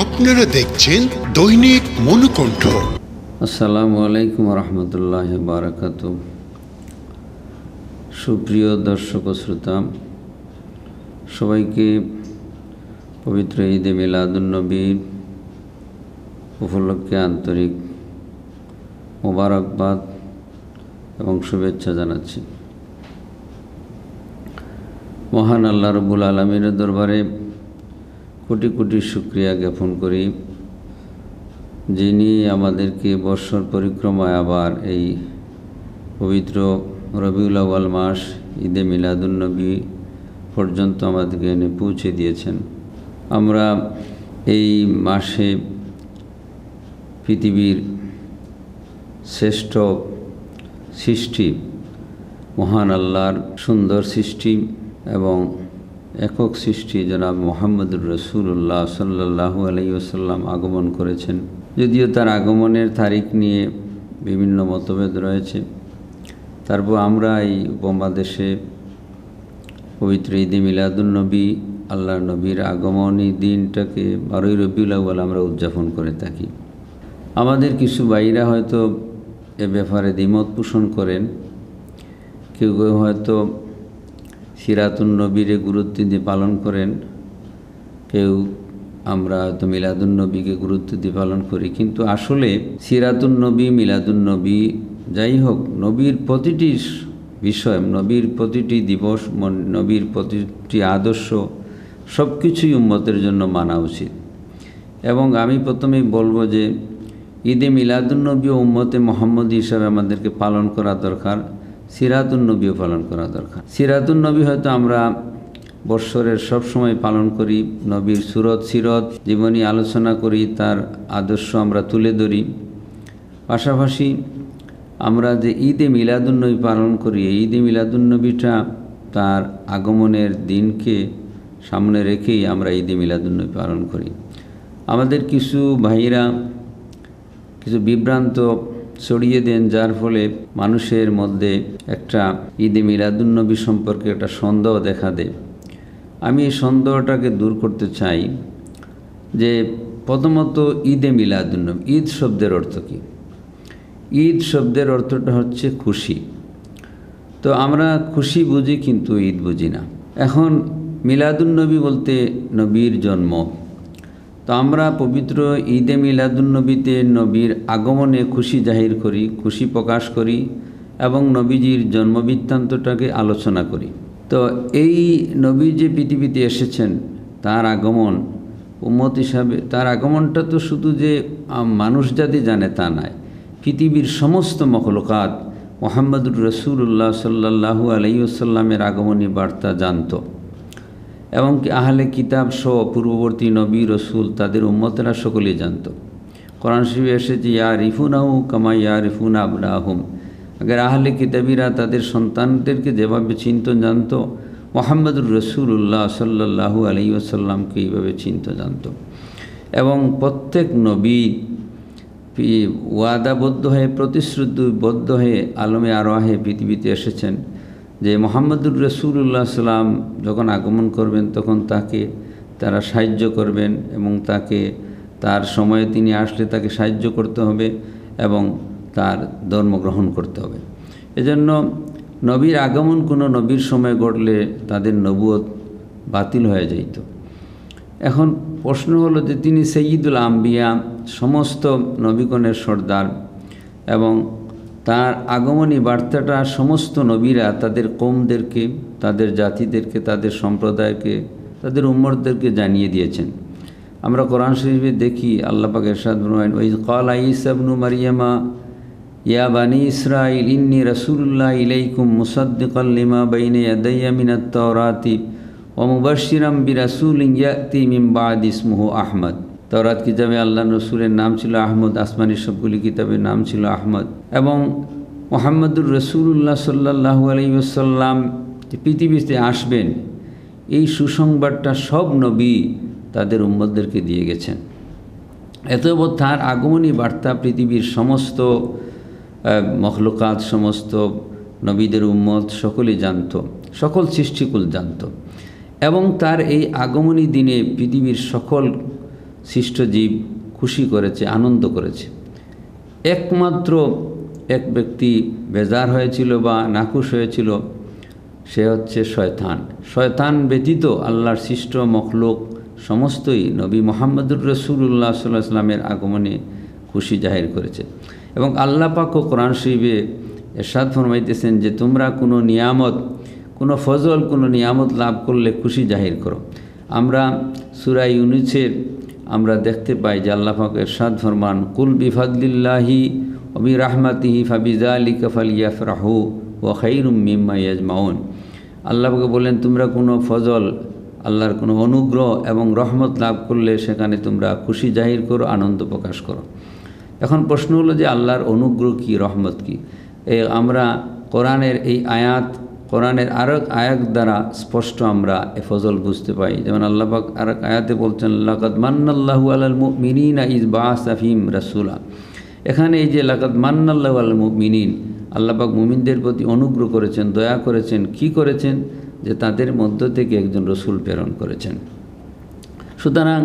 আপনারা দেখছেন দৈনিক মনুকণ্ঠ। আসসালামু আলাইকুম রহমতুল্লাহ বারাকাত। সুপ্রিয় দর্শক শ্রোতা, সবাইকে পবিত্র ঈদে মিলাদুন্নবীর উপলক্ষে আন্তরিক মোবারকবাদ এবং শুভেচ্ছা জানাচ্ছি। মহান আল্লাহ রবুল আলমীর দরবারে কোটি কোটি শুক্রিয়া জ্ঞাপন করি যিনি আমাদেরকে বর্ষর পরিক্রমায় আবার এই পবিত্র রবিউল আওয়াল মাস, ঈদে মিলাদুন্নবী পর্যন্ত আমাদেরকে এনে পৌঁছে দিয়েছেন। আমরা এই মাসে পৃথিবীর শ্রেষ্ঠ সৃষ্টি, মহান আল্লাহর সুন্দর সৃষ্টি এবং একক সৃষ্টি জনাব মোহাম্মদুর রসুল্লাহ সাল্লাহু আলাইসাল্লাম আগমন করেছেন। যদিও তার আগমনের তারিখ নিয়ে বিভিন্ন মতভেদ রয়েছে। তারপর আমরা এই উপমহাদেশে পবিত্র ঈদে মিলাদুলনবী আল্লাহ নবীর আগমনী দিনটাকে বারোই রবিউল আউ্বাল আমরা উদযাপন করে থাকি। আমাদের কিছু বাইরা হয়তো এ ব্যাপারে দ্বিমত পোষণ করেন, কেউ কেউ হয়তো সিরাতুন নবীরে গুরুত্ব দিয়ে পালন করেন। কেউ আমরা হয়তো মিলাদুন নবীকে গুরুত্ব দিয়ে পালন করি, কিন্তু আসলে সিরাতুন নবী, মিলাদুন নবী যাই হোক, নবীর প্রতিটি বিষয়, নবীর প্রতিটি দিবস নবীর প্রতিটি আদর্শ সব কিছুই উম্মতের জন্য মানা উচিত। এবং আমি প্রথমেই বলব যে ঈদে মিলাদুন্নবী ও উম্মতে মোহাম্মদ হিসাবে আমাদেরকে পালন করা দরকার। সিরাতুন্নবীও পালন করা দরকার। সিরাতুন্নবী হয়তো আমরা বৎসরের সব সময় পালন করি, নবীর সুরত সিরত, জীবনী আলোচনা করি, তার আদর্শ আমরা তুলে ধরি। পাশাপাশি আমরা যে ঈদে মিলাদুন্নবী পালন করি, এই ঈদে মিলাদুন্নবীটা তার আগমনের দিনকে সামনে রেখেই আমরা ঈদে মিলাদুন্নবী পালন করি। আমাদের কিছু ভাইরা কিছু বিভ্রান্ত ছড়িয়ে দেন, যার ফলে মানুষের মধ্যে একটা ঈদে মিলাদুন্নবী সম্পর্কে একটা সন্দেহ দেখা দেয়। আমি এই সন্দেহটাকে দূর করতে চাই যে প্রথমত ঈদে মিলাদুন্নবী, ঈদ শব্দের অর্থ কী? ঈদ শব্দের অর্থটা হচ্ছে খুশি। তো আমরা খুশি বুঝি কিন্তু ঈদ বুঝি না। এখন মিলাদুন্নবী বলতে নবীর জন্ম তো আমরা পবিত্র ঈদে মিলাদুন্নবীতে নবীর আগমনে খুশি জাহির করি, খুশি প্রকাশ করি এবং নবীজির জন্মবৃত্তান্তটাকে আলোচনা করি। তো এই নবী যে পৃথিবীতে এসেছেন, তার আগমন উম্মত হিসাবে, তার আগমনটা তো শুধু যে মানুষ জাতি জানে তা নয়, পৃথিবীর সমস্ত মখলকাত মোহাম্মদুর রসুল্লাহ সাল্লাহু আলাইসাল্লামের আগমনী বার্তা জানত। এবং আহলে কিতাব সহ পূর্ববর্তী নবী, রসুল, তাদের উম্মতেরা সকলেই জানত। কোরআন শরীফে এসেছে, ইয়া রিফুনাহু কামা ইয়া রিফুন আবনাহুম। আগের আহলে কিতাবিরা তাদের সন্তানদেরকে যেভাবে চিন্ত, জানত। মোহাম্মদুর রসুল্লাহ সাল্লাহু আলী আসাল্লামকে এইভাবে চিন্ত, জানত। এবং প্রত্যেক নবী ওয়াদাবদ্ধ হয়ে, প্রতিশ্রুতিবদ্ধ হয়ে, আলমে আরোহে পৃথিবীতে এসেছেন। যে মোহাম্মদুর রসুল্লাহ সাল্লাম যখন আগমন করবেন, তখন তাকে তারা সাহায্য করবেন এবং তাকে তার সময়ে তিনি আসলে তাকে সাহায্য করতে হবে এবং তার ধর্ম গ্রহণ করতে হবে। এজন্য নবীর আগমন কোনো নবীর সময় ঘটলে তাদের নবুয়ত বাতিল হয়ে যাইত। এখন প্রশ্ন হলো যে তিনি সঈদুল আম্বিয়া, সমস্ত নবীগণের সর্দার এবং তার আগমনী বার্তাটা সমস্ত নবীরা তাদের কোমদেরকে তাদের জাতিদেরকে, তাদের সম্প্রদায়কে, তাদের উম্মরদেরকে জানিয়ে দিয়েছেন। আমরা কোরআন শরীফে দেখি, আল্লাহ পাক এরশাদ ওই কল আইসাবনু মারিয়ামা, ইয়া বানি ইসরাইল ইন্নি রসুল্লাহ ইলাইকুম মুসাদ্দিকাল্লিমা বাইনে ইয়াদাইয়ামিনাত তওরাতি ও মুবাশিরাম বি রাসুল ইয়াতি মিম বাদ ইসমুহু আহমদ। তরাত কিতাবে আল্লাহ রসুলের নাম ছিল আহমদ, আসমানি সবগুলি কিতাবের নাম ছিল আহমদ। এবং মোহাম্মদুর রসুল্লাহ সাল্লাহু আলাইসাল্লাম পৃথিবীতে আসবেন, এই সুসংবাদটা সব নবী তাদের উম্মদদেরকে দিয়ে গেছেন। এতবৎ তার আগমনী বার্তা পৃথিবীর সমস্ত মখলুকাত, সমস্ত নবীদের উম্মত সকলেই জানত, সকল সৃষ্টিকুল জানত। এবং তার এই আগমনী দিনে পৃথিবীর সকল সৃষ্ট জীব খুশি করেছে, আনন্দ করেছে। একমাত্র এক ব্যক্তি বেজার হয়েছিল বা নাকুশ হয়েছিল, সে হচ্ছে শয়তান। শয়তান ব্যতীত আল্লাহর সৃষ্ট মখলোক সমস্তই নবী মোহাম্মদুর রসুল্লাহ সাল্লাহ সাল্লামের আগমনে খুশি জাহির করেছে। এবং আল্লাহ পাক কোরআন শরীফে এরশাদ ফরমাইতেছেন যে, তোমরা কোনো নিয়ামত, কোনো ফজল, কোনো নিয়ামত লাভ করলে খুশি জাহির করো। আমরা সুরাই ইউনিসের আমরা দেখতে পাই যে আল্লাহ পাক এরশাদ ফরমান, কুল বিফাদলিল্লাহি অবি রাহমাতিহি ফাবিজা আলী কফালিয়া ফরাহু ও খাইরুম মিম্মা ইয়াজমাউন। আল্লাহকে বলেন তোমরা কোনো ফজল, আল্লাহর কোনো অনুগ্রহ এবং রহমত লাভ করলে সেখানে তোমরা খুশি জাহির করো, আনন্দ প্রকাশ করো। এখন প্রশ্ন হলো যে আল্লাহর অনুগ্রহ কি, রহমত কী? আমরা কোরআনের এই আয়াত কোরআনের আরও আয়াত দ্বারা স্পষ্ট আমরা এ ফজল বুঝতে পাই যেমন আল্লাহ পাক আর এক আয়াতে বলছেন, লাকাদ মান্নাল্লাহু আলাল মুমিনিনা ইজ বাসাফিম রাসুলা। এখানে এই যে, লাকাদ মান্নাল্লাহু আল মুমিনিন আল্লাপাক মুমিনদের প্রতি অনুগ্রহ করেছেন, দয়া করেছেন। কি করেছেন? যে তাদের মধ্য থেকে একজন রসুল প্রেরণ করেছেন। সুতরাং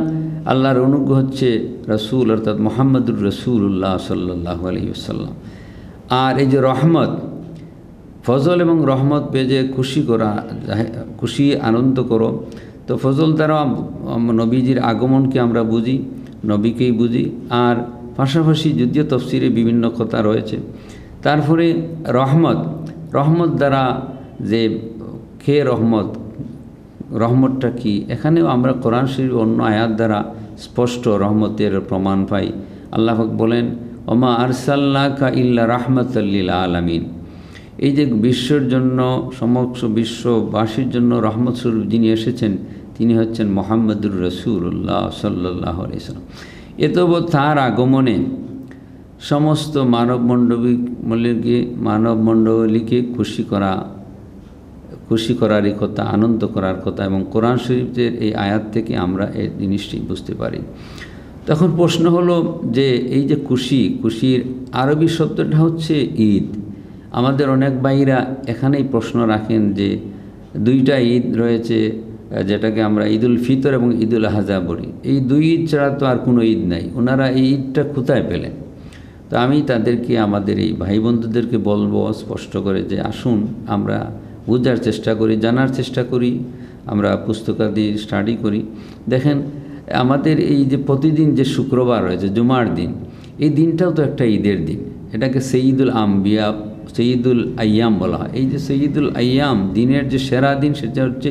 আল্লাহর অনুগ্রহ হচ্ছে রসুল, অর্থাৎ মোহাম্মদুর রসুল্লাহ সাল্লাহ আলহিসাল্লাম আর এই যে রহমত ফজল এবং রহমত পেয়ে যে খুশি করা, খুশি, আনন্দ করো। তো ফজল দ্বারা নবীজির আগমনকে আমরা বুঝি, নবীকেই বুঝি। আর পাশাপাশি যদিও তফসিরে বিভিন্ন কথা রয়েছে। তারপরে রহমত রহমত দ্বারা যে খে রহমত, রহমতটা কি? এখানেও আমরা কোরআন শরীফ অন্য আয়াত দ্বারা স্পষ্ট রহমতের প্রমাণ পাই। আল্লাহ বলেন, ওমা আরসাল্লাকা ইল্লা রাহমতাল্লিল আলামিন। এই যে বিশ্বের জন্য সমস্ত বিশ্ববাসীর জন্য রহমত স্বরূপ যিনি এসেছেন, তিনি হচ্ছেন মোহাম্মদুর রসুল্লাহ সাল্লাহ আলিয়াল্লাম এতব তার আগমনে সমস্ত মানব মণ্ডলীকে মানব মণ্ডলীকে খুশি করা, খুশি করারই কথা, আনন্দ করার কথা এবং কোরআন শরীফের এই আয়াত থেকে আমরা এই জিনিসটি বুঝতে পারি। তখন প্রশ্ন হলো যে, এই যে খুশি, খুশির আরবি শব্দটা হচ্ছে ঈদ। আমাদের অনেক ভাইরা এখানেই প্রশ্ন রাখেন যে দুইটা ঈদ রয়েছে যেটাকে আমরা ঈদুল ফিতর এবং ঈদুল আহাজা বলি। এই দুই ঈদ ছাড়া তো আর কোনো ঈদ নাই। ওনারা এই ঈদটা কোথায় পেলেন? তো আমি তাদেরকে, আমাদের এই ভাই বন্ধুদেরকে বলব স্পষ্ট করে যে আসুন, আমরা বোঝার চেষ্টা করি, জানার চেষ্টা করি, আমরা পুস্তকাদি স্টাডি করি। দেখেন, আমাদের এই যে প্রতিদিন যে শুক্রবার রয়েছে, জুমার দিন, এই দিনটাও তো একটা ঈদের দিন। এটাকে সেই ঈদুল আম্বিয়া সঈদুল আয়াম বলা হয়। এই যে সঈদুল আয়াম, দিনের যে সেরা দিন সেটা হচ্ছে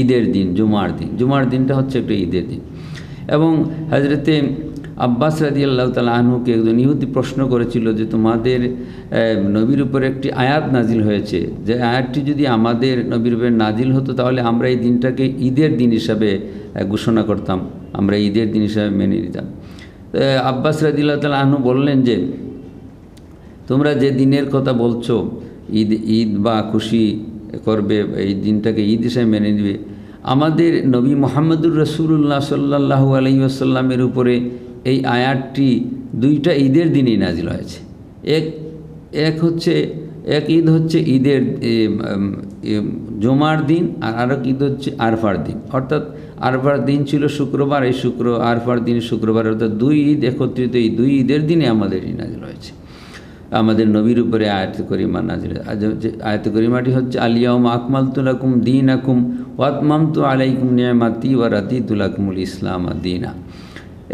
ঈদের দিন, জুমার দিন। জুমার দিনটা হচ্ছে একটা ঈদের দিন। এবং হাজরতে আব্বাস রাজি আল্লাহ তালা আনহুকে একজন ইহুদি প্রশ্ন করেছিল যে, তোমাদের নবীর উপর একটি আয়াত নাজিল হয়েছে। যে আয়াতটি যদি আমাদের নবীর উপরে নাজিল হতো, তাহলে আমরা এই দিনটাকে ঈদের দিন হিসাবে ঘোষণা করতাম। আমরা ঈদের দিন হিসাবে মেনে নিতাম। আব্বাস রাজিল্লাহ তালা আহনু বললেন যে তোমরা যে দিনের কথা বলছো, ঈদ ঈদ বা খুশি করবে, এই দিনটাকে ঈদ হিসাবে মেনে নেবে। আমাদের নবী মোহাম্মদুর রসুল্লাহ সাল্লাহ আলহিউসাল্লামের উপরে এই আয়াতটি দুইটা ঈদের দিনই নাজিল হয়েছে। এক এক হচ্ছে, এক ঈদ হচ্ছে ঈদের জমার দিন আর আরেক ঈদ হচ্ছে আরফার দিন। অর্থাৎ আরফার দিন ছিল শুক্রবার, এই শুক্র, আরফার দিন শুক্রবার অর্থাৎ দুই ঈদ একত্রিত এই দুই ঈদের দিনে আমাদের এই নাজিল হয়েছে। আমাদের নবীর উপরে আয়াত করিমা নাজিল। আয়াত করিমাটি হচ্ছে আলিয়াউম আকমাল তুলাকুম দিন আকুম ওয়াতমাম তু আলাইকুম নিয়ামাতি ওয়ারাতি তুলাকুমুল ইসলাম দিনা।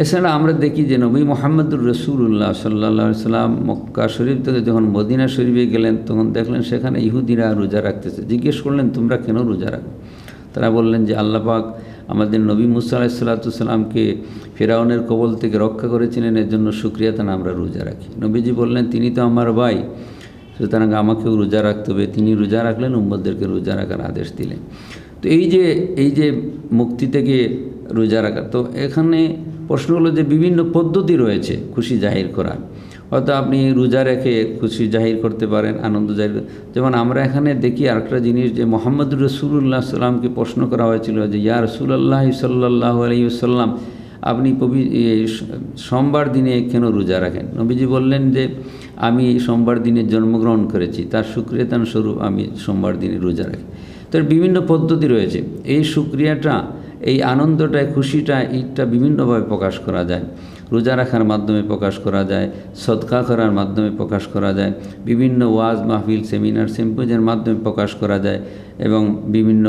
এছাড়া আমরা দেখি যে নবী মোহাম্মদুর রসুল্লাহ সাল্লা সাল্লাম মক্কা শরীফ থেকে যখন মদিনা শরীফে গেলেন, তখন দেখলেন সেখানে ইহুদিরা রোজা রাখতেছে। জিজ্ঞেস করলেন, তোমরা কেন রোজা রাখো? তারা বললেন যে আল্লাপাক আমাদের নবী মুসা আলাহিসাল্লাতুসাল্লামকে ফেরাউনের কবল থেকে রক্ষা করেছিলেন, এর জন্য সুক্রিয়াতান আমরা রোজা রাখি। নবীজি বললেন, তিনি তো আমার ভাই, সুতরাং আমাকেও রোজা রাখতে হবে। তিনি রোজা রাখলেন উম্মদদেরকে রোজা রাখার আদেশ দিলেন। তো এই যে এই যে মুক্তি থেকে রোজা রাখা, তো এখানে প্রশ্ন হলো যে বিভিন্ন পদ্ধতি রয়েছে খুশি জাহির করার হয়তো আপনি রোজা রেখে খুশি জাহির করতে পারেন, আনন্দ জাহির যেমন আমরা এখানে দেখি আরেকটা জিনিস যে মোহাম্মদ রসুল্লাহ সাল্লামকে প্রশ্ন করা হয়েছিল যে, ইয়া রসুল্লাহ সাল্লাহ আলাইসাল্লাম আপনি কবি সোমবার দিনে কেন রোজা রাখেন? নবীজি বললেন যে, আমি সোমবার দিনে জন্মগ্রহণ করেছি, তার সুক্রিয়তান স্বরূপ আমি সোমবার দিনে রোজা রাখি। তো বিভিন্ন পদ্ধতি রয়েছে। এই সুক্রিয়াটা এই আনন্দটা খুশিটা ঈদটা বিভিন্নভাবে প্রকাশ করা যায়। রোজা রাখার মাধ্যমে প্রকাশ করা যায়, সদকা করার মাধ্যমে প্রকাশ করা যায়, বিভিন্ন ওয়াজ মাহফিল, সেমিনার, সিম্পোজের মাধ্যমে প্রকাশ করা যায় এবং বিভিন্ন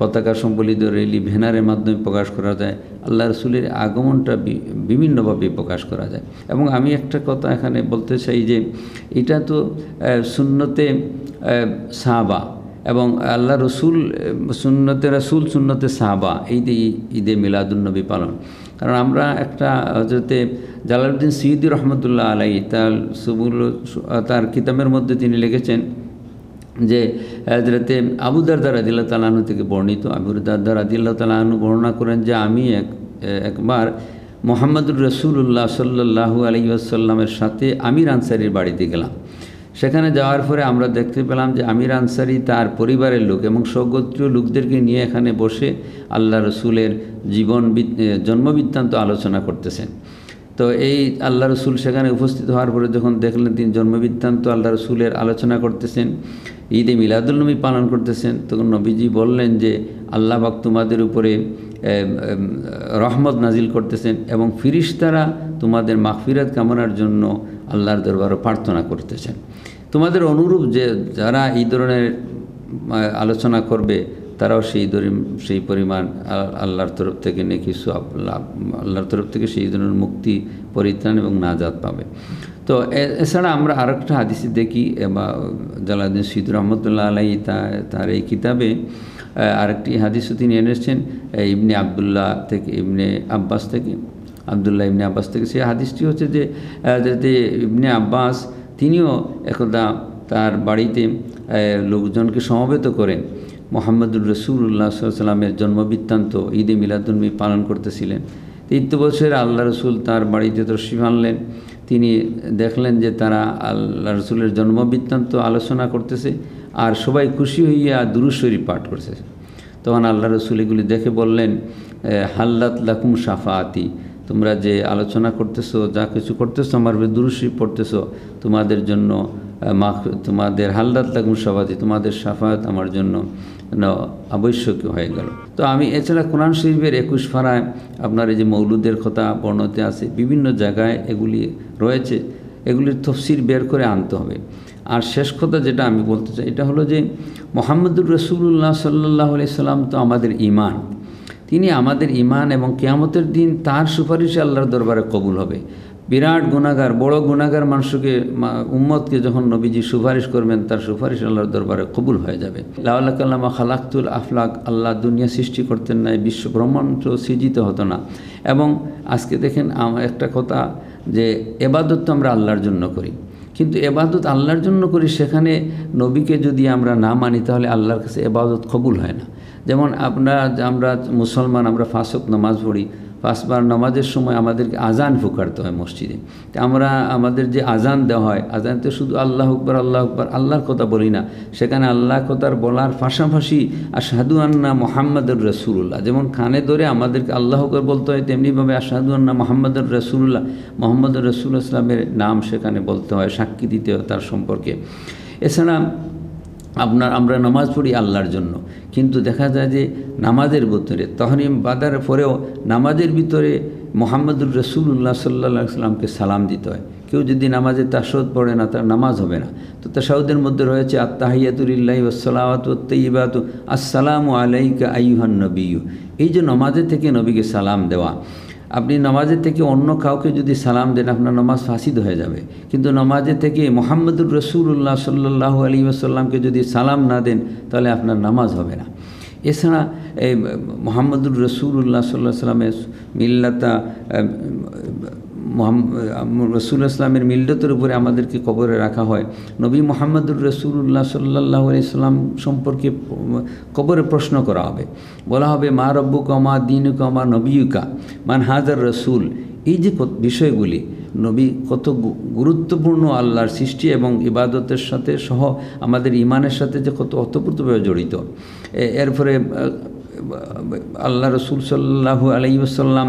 পতাকা সম্বলিত রেলি ভ্যানারের মাধ্যমে প্রকাশ করা যায়। আল্লাহ রসুলের আগমনটা বিভিন্নভাবে প্রকাশ করা যায়। এবং আমি একটা কথা এখানে বলতে চাই যে, এটা তো শূন্যতে সাহাবা এবং আল্লাহ রসুল সুন্নতে রসুল, সুন্নতে সাহাবা এই ঈদে মিলাদুলনবী পালন। কারণ আমরা একটা হজরতে জালালউদ্দিন সঈদি রহমতুল্লাহ আলাই তার সুবুল, তার কিতাবের মধ্যে তিনি লিখেছেন যে হজরতে আবু দারদা রাদিল্লা তালাহনু থেকে বর্ণিত। আবু দারদা রাদিল্লা তালাহনু বর্ণনা করেন যে আমি এক, একবার মোহাম্মদুর রসুল্লাহ সাল্লাহু আলহিউসাল্লামের সাথে আমির আনসারির বাড়িতে গেলাম। সেখানে যাওয়ার পরে আমরা দেখতে পেলাম যে আমির আনসারি তার পরিবারের লোক এবং স্বগোত্রীয় লোকদেরকে নিয়ে এখানে বসে আল্লাহ রসুলের জীবন জন্মবৃত্তান্ত আলোচনা করতেছেন। তো এই আল্লাহ রসুল সেখানে উপস্থিত হওয়ার পরে যখন দেখলেন তিনি জন্মবৃত্তান্ত আল্লাহ রসুলের আলোচনা করতেছেন, ঈদে মিলাদুলনবী পালন করতেছেন, তখন নবীজি বললেন যে আল্লাহ বাক তোমাদের উপরে রহমত নাজিল করতেছেন এবং ফিরিস্তারা তোমাদের মাগফিরাত কামনার জন্য আল্লাহর দরবারে প্রার্থনা করতেছেন। তোমাদের অনুরূপ যে যারা এই ধরনের আলোচনা করবে তারাও সেই দরি সেই পরিমাণ আল্লাহর তরফ থেকে নেকি লাভ আল্লাহর তরফ থেকে সেই ধরনের মুক্তি পরিত্রাণ এবং নাজাত পাবে। তো এছাড়া আমরা আরেকটা হাদিসে দেখি বা জালাউদ্দিন সিদুর রহমতুল্লাহ আলাই তা তার এই কিতাবে আরেকটি হাদিসও তিনি এনেছেন এ, ইবনে আবদুল্লাহ থেকে ইবনে আব্বাস থেকে। আবদুল্লাহ ইবনে আব্বাস থেকে। সেই হাদিসটি হচ্ছে যে ইবনে আব্বাস তিনিও একদা তার বাড়িতে লোকজনকে সমবেত করেন মোহাম্মদুর রসুল্লাহ সাল্লামের জন্মবৃত্তান্ত ঈদে মিলাদুলমি পালন করতেছিলেন। তৃতীয় বছরে আল্লাহ রসুল তার বাড়িতে তশরিফ আনলেন তিনি দেখলেন যে তারা আল্লাহ রসুলের জন্মবৃত্তান্ত আলোচনা করতেছে আর সবাই খুশি হইয়া দুরুশরী পাঠ করতেছে তখন আল্লাহ রসুল এগুলি দেখে বললেন হাল্লাত লাকুম সাফাতি তোমরা যে আলোচনা করতেছো যা কিছু করতেছো আমার দুরুশি পড়তেছো তোমাদের জন্য আহ, মা তোমাদের হাল্লাত লাকুম সাফাতি তোমাদের সাফাত আমার জন্য আবশ্যকীয় হয়ে গেল। তো আমি এছাড়া কোরআন শরীফের একুশ ফাড়ায় আপনার এই যে মৌলুদের কথা বর্ণতে আছে বিভিন্ন জায়গায় এগুলি রয়েছে এগুলির তফসির বের করে আনতে হবে। আর শেষ কথা যেটা আমি বলতে চাই এটা হলো যে মোহাম্মদুর রসুল্লাহ সাল্লাহ সাল্লাম তো আমাদের ইমান তিনি আমাদের ইমান এবং কেয়ামতের দিন তার সুপারিশে আল্লাহর দরবারে কবুল হবে। বিরাট গুণাগার বড় গুণাগার মানুষকে উম্মতকে যখন নবীজি সুপারিশ করবেন, তার সুপারিশ আল্লাহর দরবারে কবুল হয়ে যাবে। লাউলাকাল্লামা খালাক্তুল আফলাক, আল্লাহ দুনিয়া সৃষ্টি করতেন না বিশ্ব ব্রহ্মাণ্ড সৃজিত হতো না। এবং আজকে দেখেন একটা কথা যে এবাদত তো আমরা আল্লাহর জন্য করি। কিন্তু এবাদত আল্লাহর জন্য করি, সেখানে নবীকে যদি আমরা না মানি, তাহলে আল্লাহর কাছে এবাদত কবুল হয় না। যেমন আমরা আমরা মুসলমান, আমরা ফাঁসক নামাজ পড়ি পাঁচবার নামাজের সময় আমাদেরকে আজান ফুকারতে হয় মসজিদে। তা আমরা, আমাদের যে আজান দেওয়া হয় আজান তো শুধু আল্লাহ আকবর আল্লাহ আকবর, আল্লাহর কথা বলি না। সেখানে আল্লাহ কথার বলার পাশাপাশি আশাহাদু আন্না মোহাম্মদুর রসুল্লাহ যেমন কানে ধরে আমাদেরকে আল্লাহ আকবর বলতে হয় তেমনিভাবে আশাহাদু আন্না মোহাম্মদুর রসুল্লাহ মোহাম্মদুর রসুল ইসলামের নাম সেখানে বলতে হয়, সাক্ষী দিতে হয় তার সম্পর্কে। এছাড়া আপনার, আমরা নামাজ পড়ি আল্লাহর জন্য। কিন্তু দেখা যায় যে নামাজের ভিতরে, তহরিম বাদার পরেও নামাজের ভিতরে মোহাম্মদুর রসুল্লাহ সাল্লা সাল্লামকে সালাম দিতে হয়। কেউ যদি নামাজে তাসদ পড়ে না, তার নামাজ হবে না। তো তাসাউদের মধ্যে রয়েছে আত্মাহিয়াতুল্লাহ ওসালাওয়াত আসসালামু আলাইকা আইহান নবী এই যে নামাজের থেকে নবীকে সালাম দেওয়া আপনি নামাজের থেকে অন্য কাউকে যদি সালাম দেন, আপনার নামাজ ফাঁসিদ হয়ে যাবে। কিন্তু নামাজের থেকে মোহাম্মদুর রসুল্লাহ সাল্লাহ আলী আসাল্লামকে যদি সালাম না দেন, তাহলে আপনার নামাজ হবে না। এছাড়া এই মোহাম্মদুর রসুল্লাহ সাল্লাহ সাল্লামের মিল্লাতা রসুল ইসলামের মিল্লতের উপরে আমাদেরকে কবরে রাখা হয়। নবী মোহাম্মদুর রসুল্লাহ সাল্লাহ সাল্লাম সম্পর্কে কবরে প্রশ্ন করা হবে। বলা হবে, মা রব্বু কমা দিন কমা নবীকা মান হাজার রসুল। এই যে বিষয়গুলি, নবী কত গুরুত্বপূর্ণ আল্লাহর সৃষ্টি এবং ইবাদতের সাথে সহ আমাদের ইমানের সাথে যে কত অতপ্রতভাবে জড়িত। এরপরে আল্লাহ রসুল সাল্লাহু আলাইসাল্লাম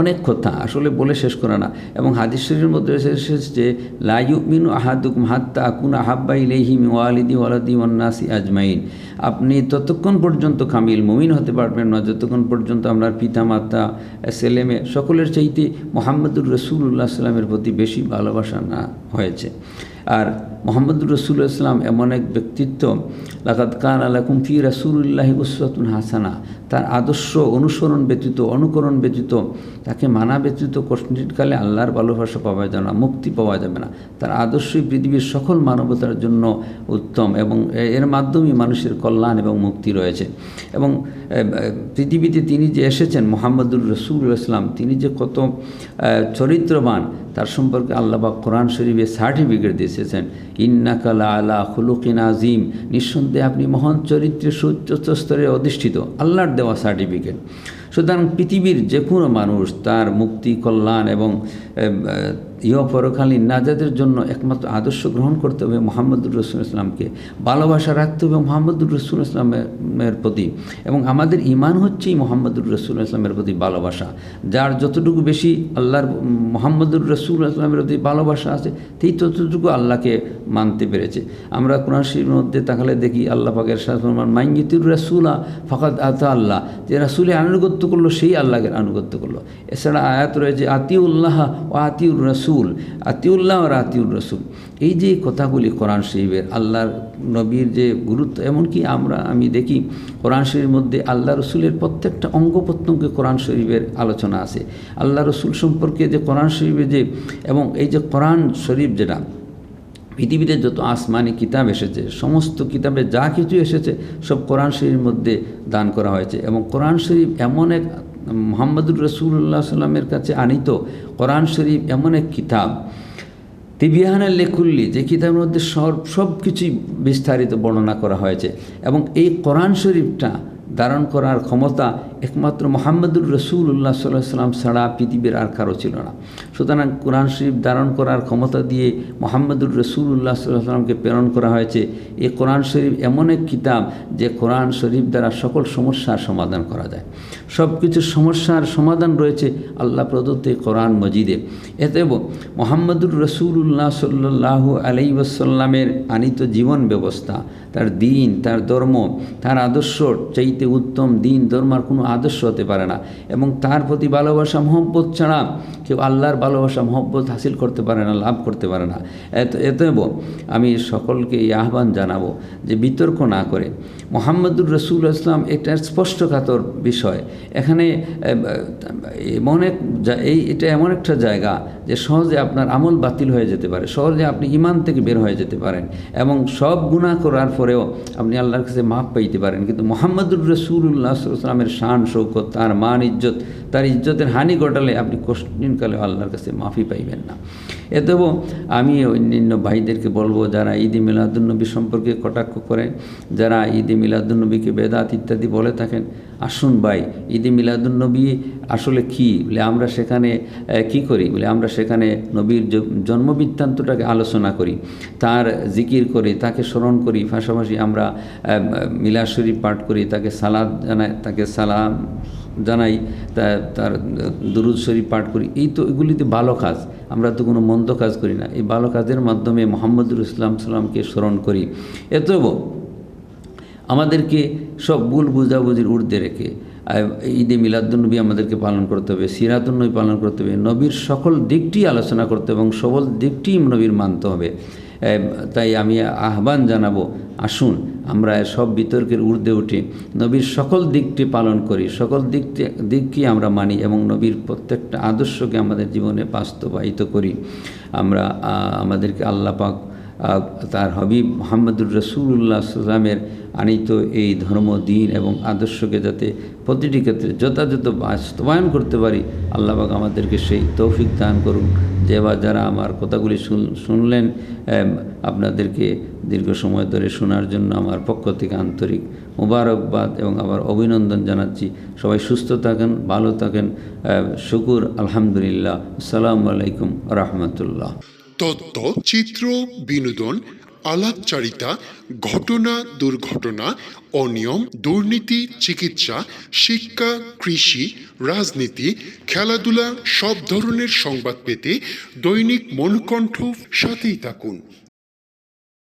অনেক কথা, আসলে বলে শেষ করে না। এবং হাদিস শরীরের মধ্যে এসেছে যে লাইউ মিনু আহাদুকুম হাত্তা আকুন আহাব্বা ইলেহিম ওয়ালিদি ওয়ালাদি ওয়ান্নাসি আজমাইন। আপনি ততক্ষণ পর্যন্ত কামিল, মুমিন হতে পারবেন না। যতক্ষণ পর্যন্ত আপনার পিতা মাতা ছেলে মেয়ে সকলের চাইতে মোহাম্মদুর রসুল্লাহ সাল্লামের প্রতি বেশি ভালোবাসা না হয়েছে। আর মোহাম্মদুর রসুল ইসলাম এমন এক ব্যক্তিত্ব লাকাত কান আলাকুম ফি রাসুল্লাহি উসরাতুন হাসানা। তার আদর্শ অনুসরণ ব্যতীত, অনুকরণ ব্যতীত, তাকে মানা ব্যতীত কষ্টিকালে আল্লাহর ভালোবাসা পাওয়া যাবে না, মুক্তি পাওয়া যাবে না। তার আদর্শই পৃথিবীর সকল মানবতার জন্য উত্তম এবং এর মাধ্যমেই মানুষের কল্যাণ এবং মুক্তি রয়েছে। এবং পৃথিবীতে তিনি যে এসেছেন, মোহাম্মদুর রসুল ইসলাম তিনি যে কত চরিত্রবান, তার সম্পর্কে আল্লাহ বা কোরআন শরীফে সার্টিফিকেট দিয়েছেন ইন্নাকালা আলা খুলুকিন আজিম নিঃসন্দেহে আপনি মহান চরিত্রে সুচ্চ স্তরে অধিষ্ঠিত, আল্লাহর দেওয়া সার্টিফিকেট সুতরাং পৃথিবীর যে কোনো মানুষ তার মুক্তি, কল্যাণ এবং ইহ পরকালীন নাজাদের জন্য একমাত্র আদর্শ গ্রহণ করতে হবে মোহাম্মদুর রসুল ইসলামকে। ভালোবাসা রাখতে হবে মোহাম্মদুর রসুল ইসলামের প্রতি। এবং আমাদের ইমান হচ্ছেই মোহাম্মদুর রসুল ইসলামের প্রতি ভালোবাসা। যার যতটুকু বেশি আল্লাহর মোহাম্মদুর রসুল ইসলামের প্রতি ভালোবাসা আছে, সেই ততটুকু আল্লাহকে মানতে পেরেছে। আমরা কোরআন মধ্যে তাকালে দেখি আল্লাহ পাকের সাথমান মাইঙ্গিতুর রাসুলা ফাকাদ আতা আল্লাহ। যে রাসুলে আনুগত্য করল, সেই আল্লাহকে আনুগত্য করল। এছাড়া আয়াত রয়েছে, আতিউল্লাহ ও আতিউর রসুল। আতিউল্লাহ আর আতিউর রসুল। এই যে কথাগুলি কোরআন শরীফের আল্লাহর নবীর যে গুরুত্ব, এমনকি আমরা, আমি দেখি কোরআন শরীফের মধ্যে আল্লাহ রসুলের প্রত্যেকটা অঙ্গ প্রত্যঙ্গে কোরআন শরীফের আলোচনা আছে। আল্লাহ রসুল সম্পর্কে যে কোরআন শরীফে যে, এবং এই যে কোরআন শরীফ যেটা, পৃথিবীতে যত আসমানি কিতাব এসেছে, সমস্ত কিতাবে যা কিছু এসেছে, সব কোরআন শরীফের মধ্যে দান করা হয়েছে। এবং কোরআন শরীফ এমন এক মোহাম্মদুর রসুল্লাহ সাল্লামের কাছে আনিত কোরআন শরীফ এমন এক কিতাব। তিবিহানের লেখুল্লি, যে কিতাবের মধ্যে সব সব কিছুই বিস্তারিত বর্ণনা করা হয়েছে এবং এই কোরআন শরীফটা ধারণ করার ক্ষমতা একমাত্র মোহাম্মদুর রসুল্লাহ সাল্লাহ সাল্লাম ছাড়া পৃথিবীর আর কারও ছিল না। সুতরাং কোরআন শরীফ ধারণ করার ক্ষমতা দিয়ে মোহাম্মদুর রসুল্লাহ সাল্লাহ সাল্লামকে প্রেরণ করা হয়েছে। এই কোরআন শরীফ এমন এক কিতাব যে কোরআন শরীফ দ্বারা সকল সমস্যার সমাধান করা যায়। সব কিছু সমস্যার সমাধান রয়েছে আল্লাহ প্রদত্ত কোরআন মজিদে। এতেব মোহাম্মদুর রসুল্লাহ সাল্লাহ আলাই ওসাল্লামের আনিত জীবন ব্যবস্থা, তার দিন, তার ধর্ম, তার আদর্শ চাইতে উত্তম দিন, ধর্ম আর কোনো আদর্শ হতে পারে না। এবং তার প্রতি ভালোবাসা, মহব্বত ছাড়া কেউ আল্লাহর ভালোবাসা, মহব্বত হাসিল করতে পারে না, লাভ করতে পারে না। এত, এতএব আমি সকলকে এই আহ্বান জানাব যে বিতর্ক না করে। মোহাম্মদুর রসুল ইসলাম এটা স্পষ্টকাতর বিষয়। এখানে এমন এক এই, এটা এমন একটা জায়গা যে সহজে আপনার আমল বাতিল হয়ে যেতে পারে। সহজে আপনি ইমান থেকে বের হয়ে যেতে পারেন। এবং সব গুণা করার পরেও আপনি আল্লাহর কাছে মাপ পাইতে পারেন। কিন্তু মোহাম্মদুর রসুল্লাহ সাল্লামের শান শৌকত তার মান, ইজ্জত, তার ইজ্জতের হানি ঘটালে আপনি কষ্টিনকালে আল্লাহর কাছে মাফি পাইবেন না। এতব আমি অন্যান্য ভাইদেরকে বলব, যারা ঈদে মিলাদুলনবী সম্পর্কে কটাক্ষ করেন, যারা ঈদে মিলাদুলনবীকে বেদাত ইত্যাদি বলে থাকেন, আসুন ভাই, ঈদে মিলাদুলনবী আসলে কি? বলে আমরা সেখানে কি করি? বলে আমরা সেখানে নবীর জন্মবৃত্তান্তটাকে আলোচনা করি, তার জিকির করি, তাকে স্মরণ করি, পাশাপাশি আমরা মিলাদ শরীফ পাঠ করি, তাকে সালাদ জানাই, তাকে সালাম জানাই তার দুরুদ শরীফ পাঠ করি। এই তো এগুলিতে ভালো কাজ। আমরা তো কোনো মন্দ কাজ করি না। এই ভালো কাজের মাধ্যমে মোহাম্মদুর ইসলাম সাল্লামকে স্মরণ করি। এতব আমাদেরকে সব ভুল বুঝাবুঝির ঊর্ধ্বে রেখে ঈদে মিলাদুলনবী আমাদেরকে পালন করতে হবে সিরাতুলনবী পালন করতে হবে নবীর সকল দিকটি আলোচনা করতে হবে এবং সকল দিকটি নবীর মানতে হবে। তাই আমি আহ্বান জানাব আসুন আমরা সব বিতর্কের ঊর্ধ্বে উঠে নবীর সকল দিকটি পালন করি সকল দিকটি দিককে আমরা মানি এবং নবীর প্রত্যেকটা আদর্শকে আমাদের জীবনে বাস্তবায়িত করি। আমরা আমাদেরকে আল্লাহ পাক আহ, তার হবিব মোহাম্মদুর রসুল্লাহ সাল্লামের আনিত এই ধর্ম, দিন এবং আদর্শকে যাতে প্রতিটি ক্ষেত্রে যথাযথ বাস্তবায়ন করতে পারি, আল্লাহ পাক আমাদেরকে সেই তৌফিক দান করুন। যে বা যারা আমার কথাগুলি শুন- শুনলেন আপনাদেরকে দীর্ঘ সময় ধরে শোনার জন্য আমার পক্ষ থেকে আন্তরিক মোবারকবাদ এবং আবার অভিনন্দন জানাচ্ছি। সবাই সুস্থ থাকেন, ভালো থাকেন শুকুর, আলহামদুলিল্লাহ। আসসালামু আলাইকুম রহমতুল্লাহ। তথ্য চিত্র, বিনোদন, আলাপচারিতা, ঘটনা, দুর্ঘটনা, অনিয়ম, দুর্নীতি, চিকিৎসা, শিক্ষা, কৃষি, রাজনীতি, খেলাধুলা, সব ধরনের সংবাদ পেতে দৈনিক মনকণ্ঠ সাথেই থাকুন।